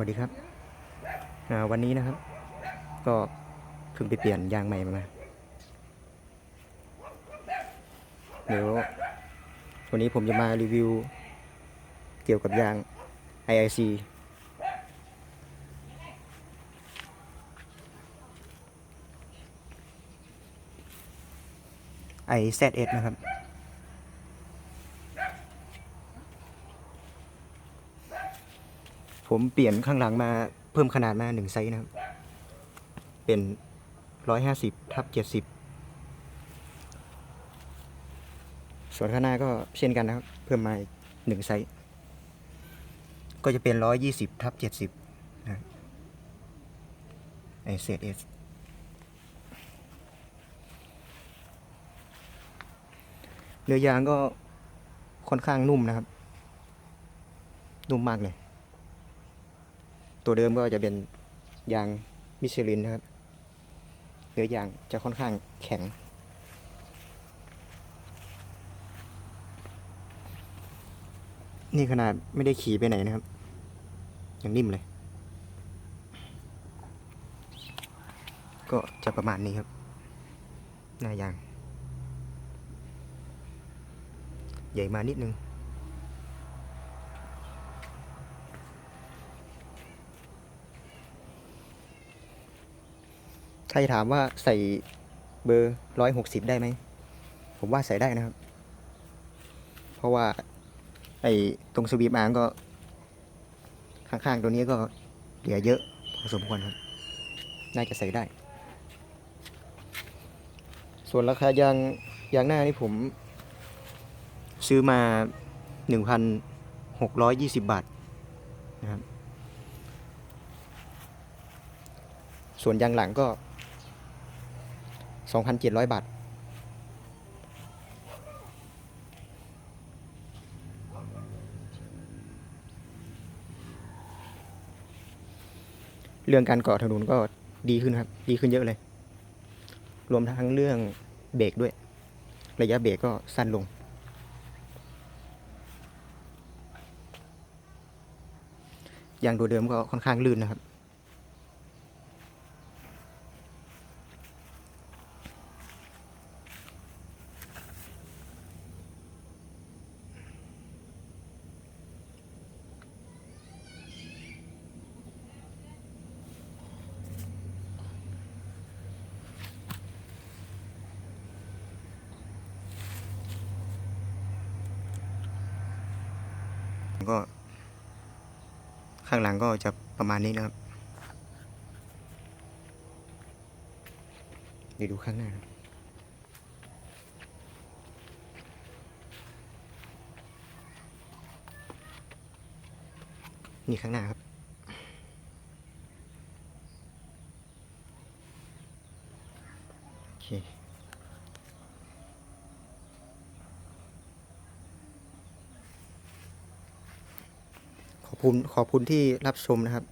วัสดีครับวันนี้นะครับ ก็เพิ่งไปเปลี่ยนยางใหม่มาเดี๋ยววันนี้ผมจะมารีวิว เกี่ยวกับยาง IIC IZS นะครับ ผมเปลี่ยนข้างหลังมาเพิ่มขนาดมาหนึ่งไซส์นะครับ เป็นร้อยห้าสิบทับเจ็ดสิบส่วนข้างหน้าก็เช่นกันนะครับ เพิ่มมาอีกหนึ่งไซส์ ก็จะเป็นร้อยยี่สิบทับเจ็ดสิบนะไอเศษเอสเนื้อยางก็ค่อนข้างนุ่มนะครับ นุ่มมากเลย ตัวเดิมก็จะเป็นยางมิชลินนะครับเนื้อยางจะค่อนข้างแข็ง นี่ขนาดไม่ได้ขี่ไปไหนนะครับ ยังนิ่มเลย ก็จะประมาณนี้ครับ หน้ายาง ใหญ่มานิดนึง รถามว่าใส่เบอร์ร้อยหกสิบได้ไหม ผมว่าใส่ได้นะครับ เพราะว่า ไอ้ตรงสวีปอาร์มก็ ข้างๆตัวนี้ก็เหลือเยอะพอสมควรครับ น่าจะใส่ได้ ส่วนราคายางยางหน้านี่ผม ซื้อมาหนึ่งพันหกร้อยยี่สิบบาทนะครับ ส่วนยางหลังก็ 2,700 บาท เรื่องการเกาะถนนก็ดีขึ้นครับ ดีขึ้นเยอะเลย รวมทั้งเรื่องเบรกด้วย ระยะเบรกก็สั้นลงยางตัวเดิมก็ค่อนข้างลื่นนะครับ ก็ ข้างหลังก็จะประมาณนี้นะครับเดี๋ยวดูข้างหน้าครับนี่ข้างหน้าครับ โอเค อบคุณขอบคุณที่รับชมนะครับ